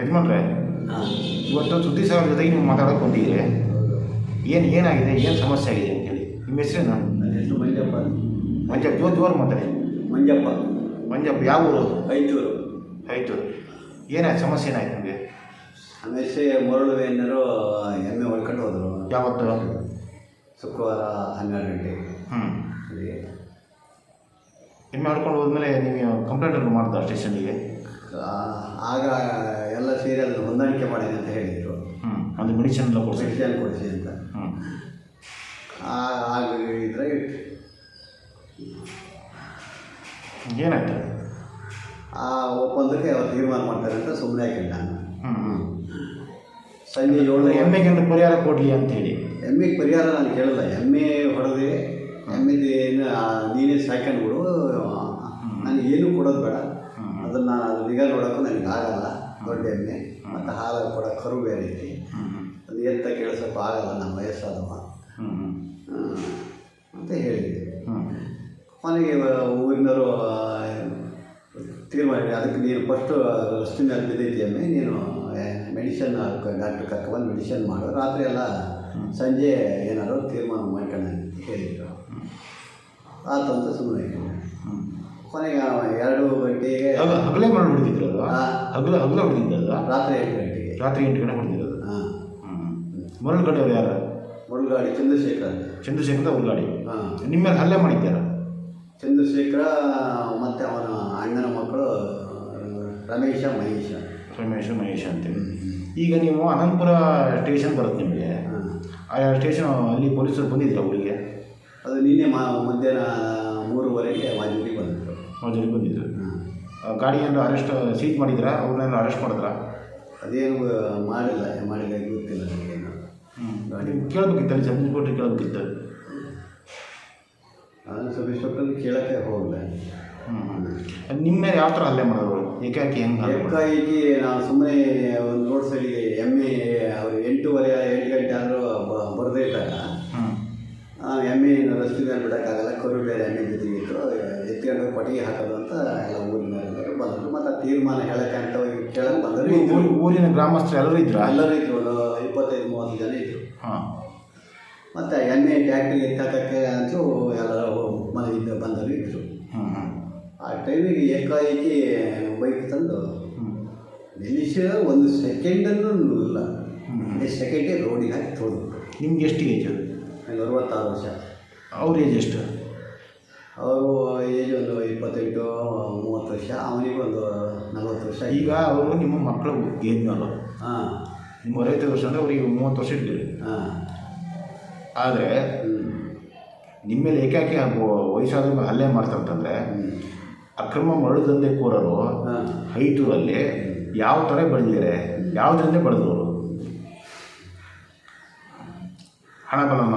ಯಜಮಾನ್ರೆ ಹಾಂ ಇವತ್ತು ಸುದ್ದಿ ಸಾಗರ ಜೊತೆಗೆ ನೀವು ಮಾತಾಡೋಕೆ ಬಂದಿದ್ದೀರಿ ಏನು ಏನಾಗಿದೆ ಏನು ಸಮಸ್ಯೆ ಆಗಿದೆ ಅಂತ ಹೇಳಿ. ನಿಮ್ಮ ಹೆಸರು ನನ್ನ ಹೆಸರು ಮಂಜಪ್ಪ ಮಂಜಪ್ಪ ಜೋರ್ ಜೋರು ಮಾತಾಡಿ. ಮಂಜಪ್ಪ. ಮಂಜಪ್ಪ ಯಾವ ಊರು? ಐತೂರು. ಐತೂರು. ಏನಾಯ್ತು ಸಮಸ್ಯೆ ಏನಾಯ್ತು ನಿಮಗೆ? ಸಮಸ್ಯೆ ಮರಳು ಏನಾರು ಎಮ್ಮೆ ಹೊಡ್ಕೊಂಡು ಹೋದರು. ಯಾವತ್ತು? ಶುಕ್ರವಾರ ಹನ್ನೆರಡು ಗಂಟೆಗೆ ಹ್ಞೂ ಎಮ್ಮೆ ಹೊಡ್ಕೊಂಡು ಹೋದ್ಮೇಲೆ ನೀವು ಕಂಪ್ಲೇಂಟ್ ಮಾಡಿದ್ರು ಸ್ಟೇಷನಿಗೆ ಆಗ ಸೇರಿ ಅದನ್ನು ಹೊಂದಾಣಿಕೆ ಮಾಡಿದೆ ಅಂತ ಹೇಳಿದರು. ಹ್ಞೂ ಅದು ಮೆಡಿಸಿನ್ ಎಲ್ಲ ಕೊಡಿಸಿ ಕೊಡಿಸಿ ಅಂತ. ಹ್ಞೂ ಆ- ಆಗ ಇದ್ರೆ ಏನಾಯ್ತು? ಆ ಒಪ್ಪಂದಕ್ಕೆ ಅವ್ರು ತೀರ್ಮಾನ ಮಾಡ್ತಾರೆ ಅಂತ ಸುಮ್ಮನೆ ಹಾಕಿಲ್ಲ ನಾನು. ಸಂಜೆ ಏಳು ಎಮ್ಮೆಗೆ ಪರಿಹಾರ ಕೊಡಲಿ ಅಂತೇಳಿ. ಎಮ್ಮೆಗೆ ಪರಿಹಾರ ನಾನು ಕೇಳಲ್ಲ. ಎಮ್ಮೆ ಹೊಡೆದೆ ಎಮ್ಮೆದೇನು ನೀನೇ ಸಾಯ್ಕೊಂಡು ನಾನು ನನಗೆ ಏನೂ ಕೊಡೋದು ಬೇಡ. ಅದನ್ನು ಅದು ನಿಗಾ ನೋಡೋಕ್ಕೂ ನನಗೆ ಆಗಲ್ಲ. ದೊಡ್ಡ ಎಮ್ಮೆ ಮತ್ತು ಹಾಲು ಕೂಡ ಕರು ಬೇರೆ ಐತಿ ಅದು ಎಂತ ಕೇಳಿಸೋಕೆ ಆಗಲ್ಲ ನಮ್ಮ ವಯಸ್ಸಾದವ ಅಂತ. ಹೇಳಿದ್ವಿ ಕೊನೆಗೆ ಊರಿನವರು ತೀರ್ಮಾನ ಅದಕ್ಕೆ ನೀನು ಫಸ್ಟು ರಸ್ತೆ ಮೇಲೆ ಬಿದ್ದೈತಿ ಎಮ್ಮೆ ನೀನು ಮೆಡಿಷನ್ ಡಾಕ್ಟ್ರ್ ಬಂದು ಮೆಡಿಷನ್ ಮಾಡು. ರಾತ್ರಿ ಎಲ್ಲ ಸಂಜೆ ಏನಾದ್ರು ತೀರ್ಮಾನ ಮಾಡ್ಕೊಂಡು ಅಂತ ಹೇಳಿದರು. ಆತಂತ ಸುಮ್ಮನೆ ಹ್ಞೂ ಕೊನೆಗೆ ಎರಡು ಗಂಟೆಗೆ ಹಗ ಹಗಲೇ ಮಾಡಿ ಹೊಡೆದಿದ್ರಲ್ವ. ಹಗಲ ಹಗಲ ಹೊಡೆದಿದ್ದಲ್ಲ ರಾತ್ರಿ ಎಂಟು ಗಂಟೆಗೆ. ರಾತ್ರಿ ಎಂಟು ಗಂಟೆ ಹೊಡೆದಿರೋದು? ಹಾಂ. ಕಡೆಯವ್ರು ಯಾರು? ಮುಳುಗಾಡಿ ಚಂದ್ರಶೇಖರ್ ಚಂದ್ರಶೇಖರ್ ಉಲ್ಗಾಡಿ ಹಾಂ. ನಿಮ್ಮ ಮೇಲೆ ಹಲ್ಲೆ ಮಾಡಿದ್ದಾರ? ಚಂದ್ರಶೇಖರ ಮತ್ತು ಅವನ ಅಣ್ಣನ ಮಕ್ಕಳು ರಮೇಶ ಮಹೇಶ. ರಮೇಶ ಮಹೇಶ ಅಂತೇಳಿ ಈಗ ನೀವು ಅನಂತಪುರ ಸ್ಟೇಷನ್ ಬರುತ್ತೆ ನಿಮಗೆ. ಹಾಂ. ಆ ಸ್ಟೇಷನ್ ಅಲ್ಲಿ ಪೊಲೀಸರು ಬಂದಿದ್ದೀರಾ ಊರಿಗೆ? ಅದು ನಿನ್ನೆ ಮಾ ಮಧ್ಯಾಹ್ನ ಮೂರುವರೆಗೆ ಮಾಜಿ ಬಂದರು. ಮಜೂರಿಗೆ ಬಂದಿದ್ದರು ಹಾಂ ಗಾಡಿ ಏನಾರು ಅರೆಸ್ಟ್ ಸೀಟ್ ಮಾಡಿದ್ರಾ? ಅವ್ರನ್ನೆಲ್ಲ ಅರೆಸ್ಟ್ ಮಾಡಿದ್ರಾ? ಅದೇನು ಮಾಡಿಲ್ಲ. ಮಾಡಿಲ್ಲ ಗೊತ್ತಿಲ್ಲ ನನಗೇನು ಗಾಡಿ ಅಲ್ಲಿ ಸಬ್ ಕೊಟ್ಟರೆ ಕೇಳಬೇಕಿತ್ತು. ನಾನು ಸಬ್ ಇನ್ಸ್ಪೆಕ್ಟರ್ ಕೇಳೋಕ್ಕೆ ಹೋಗಲ್ಲ ಹ್ಞೂ ಹ್ಞೂ ನಿಮ್ಮ ಮೇಲೆ ಯಾವ ಥರ ಹಲ್ಲೆ ಮಾಡೋರು ಏಕಾಕಿ ಹೆಂಗೆ? ಏಕಾಏಕಿ ನಾನು ಸುಮ್ಮನೆ ಒಂದು ರೋಡ್ ಸೈಡಿಗೆ ಎಮ್ಮೆ ಅವರು ಎಂಟೂವರೆ ಎಂಟು ಗಂಟೆ ಆದರೂ ಬರದೇ ಇದ್ದಾಗ ಹ್ಞೂ ಆ, ಎಮ್ಮೆ ರಸ್ತೆ ಮೇಲೆ ಬಿಡೋಕ್ಕಾಗಲ್ಲ ಕರು ಬೇರೆ ಎಮ್ಮೆ ಜೊತೆಗೆ ಇತ್ತು ಕೊಟ್ಟಿಗೆ ಹಾಕೋದು ಅಂತ ಎಲ್ಲ ಊರಿನವರು ಬಂದರು. ಮತ್ತು ತೀರ್ಮಾನ ಹೇಳಕ್ಕೆ ಅಂತ ಹೋಗಿ ಕೇಳಕ್ಕೆ ಬಂದರು. ಊರು- ಊರಿನ ಗ್ರಾಮಸ್ಥರು ಎಲ್ಲರೂ ಇದ್ರು? ಎಲ್ಲರೂ ಇದ್ರು. ಒಂದು ಇಪ್ಪತ್ತೈದು ಮೂವತ್ತು ಜನ ಇದ್ರು. ಹಾಂ. ಮತ್ತು ಎಣ್ಣೆ ಟ್ಯಾಕ್ಟ್ರಿಗೆ ಎತ್ತಾಕಕ್ಕೆ ಅಂತೂ ಎಲ್ಲರೂ ಮನೆಯಿಂದ ಬಂದರು ಇದ್ರು. ಹ್ಞೂ ಆ ಟೈಮಿಗೆ ಏಕಾಏಕಿ ಬೈಕ್ ತಂದು ಹ್ಞೂ ನಿಲ್ಲಿಸಿದ ಒಂದು ಸೆಕೆಂಡನ್ನು ಇಲ್ಲ. ಒಂದು ಸೆಕೆಂಡೇ ರೋಡಿಗೆ ಹಾಕಿ ತೊಳೆದು ನಿಮ್ಗೆ ಎಷ್ಟು ಏಜು ನನಗೆ ಅರವತ್ತಾರು ವರ್ಷ. ಅವ್ರ ಏಜ್ ಎಷ್ಟು? ಅವರು ಏಜ್ ಒಂದು ಇಪ್ಪತ್ತೆಂಟು ಮೂವತ್ತು ವರ್ಷ ಅವನಿಗೆ ಒಂದು ನಲವತ್ತು ವರ್ಷ ಈಗ ಅವರು ನಿಮ್ಮ ಮಕ್ಕಳು ಏನು ಅಲ್ಲ ಹಾಂ. ನಿಮ್ಮ ಅರವತ್ತೈದು ವರ್ಷ ಅಂದರೆ ಅವರಿಗೆ ಮೂವತ್ತು ವರ್ಷ ಇದ್ದೀರಿ ಹಾಂ. ಆದರೆ ನಿಮ್ಮ ಮೇಲೆ ಏಕಾಕಿ ವಯಸ್ಸಾದ ಮೇಲೆ ಹಲ್ಲೆ ಮಾಡ್ತಾರಂತಂದರೆ ಅಕ್ರಮ ಮರಳು ದಂಧೆ ಕೋರರು ಅಲ್ಲಿ ಯಾವ ಥರ ಬೆಳೆದಿದ್ದಾರೆ ಯಾವುದರಿಂದ ಬೆಳೆದವರು ಹಣ ಬಲನ?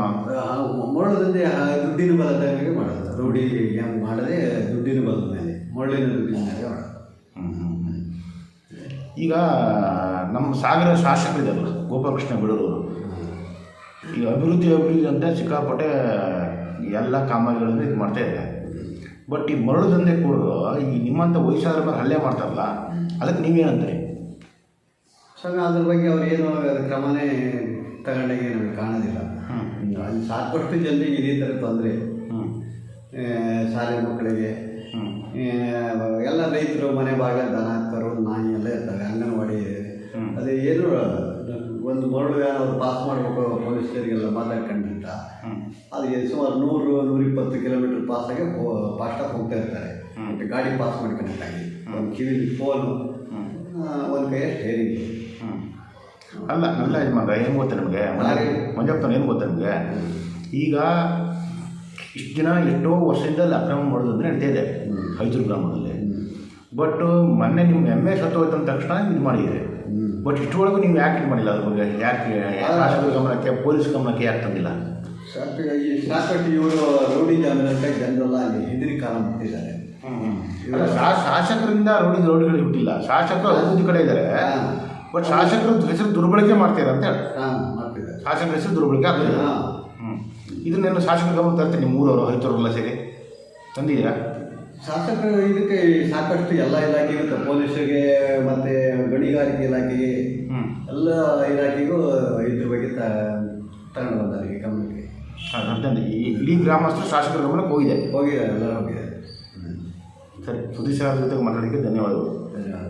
ದಂಧೆ ದುಡ್ಡಿನ ಬಲದ ಮೇಲೆ ಮಾಡೋದು ರೂಢಿ ಹೆಂಗೆ ಮಾಡದೆ ದುಡ್ಡಿನ ಬಲದ ಮೇಲೆ ಮರಳಿನ ದುಡ್ಡಿನ ಮೇಲೆ ಈಗ ನಮ್ಮ ಸಾಗರ ಶಾಸಕರಿದ್ದಾರೆ ಗೋಪಾಲಕೃಷ್ಣ ಬಿಡೋರು ಈಗ ಅಭಿವೃದ್ಧಿ ಅಭಿವೃದ್ಧಿ ಅಂತ ಸಿಕ್ಕಾಪಟ್ಟೆ ಎಲ್ಲ ಕಾಮಗಾರಿಗಳನ್ನು ಇದು ಮಾಡ್ತಾ ಇದೆ ಬಟ್ ಈ ಮರಳು ದಂಧೆ ಕೂಡ ಈ ನಿಮ್ಮಂಥ ವಯಸ್ಸಾದ್ರ ಮೇಲೆ ಹಲ್ಲೆ ಮಾಡ್ತಾರಲ್ಲ ಅದಕ್ಕೆ ನೀವೇನಂತೀರಿ? ಸರ್ ಅದ್ರ ಬಗ್ಗೆ ಅವ್ರು ಏನು ಕ್ರಮನೇ ತಗೊಂಡಾಗೆ ನಮಗೆ ಕಾಣೋದಿಲ್ಲ. ಹ್ಞೂ ಅಲ್ಲಿ ಸಾಕಷ್ಟು ಜನರಿಗೆ ಇದೇ ಥರ ತೊಂದರೆ. ಶಾಲೆ ಮಕ್ಕಳಿಗೆ. ಎಲ್ಲ ರೈತರು ಮನೆ ಭಾಗ ದನ ಕರು ನಾಯಿ ಎಲ್ಲ ಇರ್ತವೆ ಅಂಗನವಾಡಿ. ಅದು ಏನು ಒಂದು ಮರಳು ಏನಾದ್ರು ಪಾಸ್ ಮಾಡಬೇಕು ಪೊಲೀಸರಿಗೆಲ್ಲ ಮಾತಾಡ್ಕೊಂಡಿದ್ದ. ಅದು ಸುಮಾರು ನೂರು ನೂರಿಪ್ಪತ್ತು ಕಿಲೋಮೀಟ್ರ್ ಪಾಸಾಗೆ ಹೋ ಫಾಸ್ಟಾಗಿ ಹೋಗ್ತಾ ಇರ್ತಾರೆ. ಮತ್ತು ಗಾಡಿ ಪಾಸ್ ಮಾಡ್ಕೊಂಡಿದ್ದಾಗಿ ಒಂದು ಕಿವಿಲಿ ಫೋನು ಒಂದು ಕೈಯ ಸ್ಟೇರಿಂಗ್ ಹ್ಞೂ ಅಲ್ಲ ಅಲ್ಲ ಮಗ ಏನು ಗೊತ್ತಾ ನಿಮಗೆ? ಹಾಗೆ. ಏನು ಗೊತ್ತಾ ನಿಮಗೆ? ಈಗ ಇಷ್ಟು ದಿನ ಎಷ್ಟೋ ವರ್ಷದಿಂದ ಲಾಕ್ಡೌನ್ ಅಕ್ರಮ ಮಾಡೋದು ಅಂದರೆ ನಡೀತಾ ಇದೆ. ಹ್ಮ್. ಗ್ರಾಮದಲ್ಲಿ. ಬಟ್ ಮೊನ್ನೆ ನಿಮ್ಮ ಎಮ್ಮೆ ಸತ್ತೋಯ್ತು ಅಂದ ತಕ್ಷಣ ಇದು ಮಾಡಿದ್ದೀರಿ ಬಟ್ ಇಷ್ಟೊಳಗೂ ನೀವು ಯಾಕೆ ಇದು ಮಾಡಿಲ್ಲ? ಅದ್ರ ಬಗ್ಗೆ ಯಾಕೆ ಶಾಸಕರ ಗಮನಕ್ಕೆ ಪೊಲೀಸ್ ಗಮನಕ್ಕೆ ಯಾಕೆ ತಂದಿಲ್ಲ? ಶಾಸಕ ಇವರು ರೌಡಿ ಜಾಮೀನಂತ ಜನರೆಲ್ಲ ಅಲ್ಲಿ ಹೆದರಿ ಕಾಲ ಮಾಡ್ತಿದ್ದಾರೆ ಶಾಸಕರಿಂದ ರೌಡಿ ರೋಡ್ಗಳು ಬಿಟ್ಟಿಲ್ಲ ಶಾಸಕರು ಅಭಿವೃದ್ಧಿ ಕಡೆ ಇದ್ದಾರೆ. ಬಟ್ ಶಾಸಕರು ಹೆಸರು ದುರ್ಬಳಕೆ ಮಾಡ್ತಾರೆ ಅಂತ ಹೇಳಿ. ಶಾಸಕರ ಹೆಸರು ದುರ್ಬಳಕೆ ಆಗ್ತದೆ ಇದನ್ನೇನು ಶಾಸಕ ಗಮನ ತರ್ತೀನಿ ನಿಮ್ಮ ಊರವರು ರೈತರೆಲ್ಲ ಸೇರಿ. ತಂದಿದ್ದೀರಾ? ಶಾಸಕರು ಇದಕ್ಕೆ ಸಾಕಷ್ಟು ಎಲ್ಲ ಇಲಾಖೆ ಇರುತ್ತೆ. ಪೊಲೀಸರಿಗೆ ಮತ್ತು ಗಣಿಗಾರಿಕೆ ಇಲಾಖೆಗೆ ಎಲ್ಲ ಇಲಾಖೆಗೂ ಇದ್ರ ಬಗ್ಗೆ ತ ತಗೊಂಡು ಬಂದಾರೆ ಈ ಗಮನಕ್ಕೆ ಅಂತಂದು ಈ ಇಡೀ ಗ್ರಾಮಸ್ಥರು ಶಾಸಕರ ಗಮನಕ್ಕೆ ಹೋಗಿದೆ. ಹೋಗಿದೆ ಎಲ್ಲ ಹೋಗಿದೆ. ಸರಿ ಸುದ್ದಿ ಸಾರ ಜೊತೆಗೆ ಮಾತಾಡೋಕ್ಕೆ ಧನ್ಯವಾದಗಳು. ಧನ್ಯವಾದ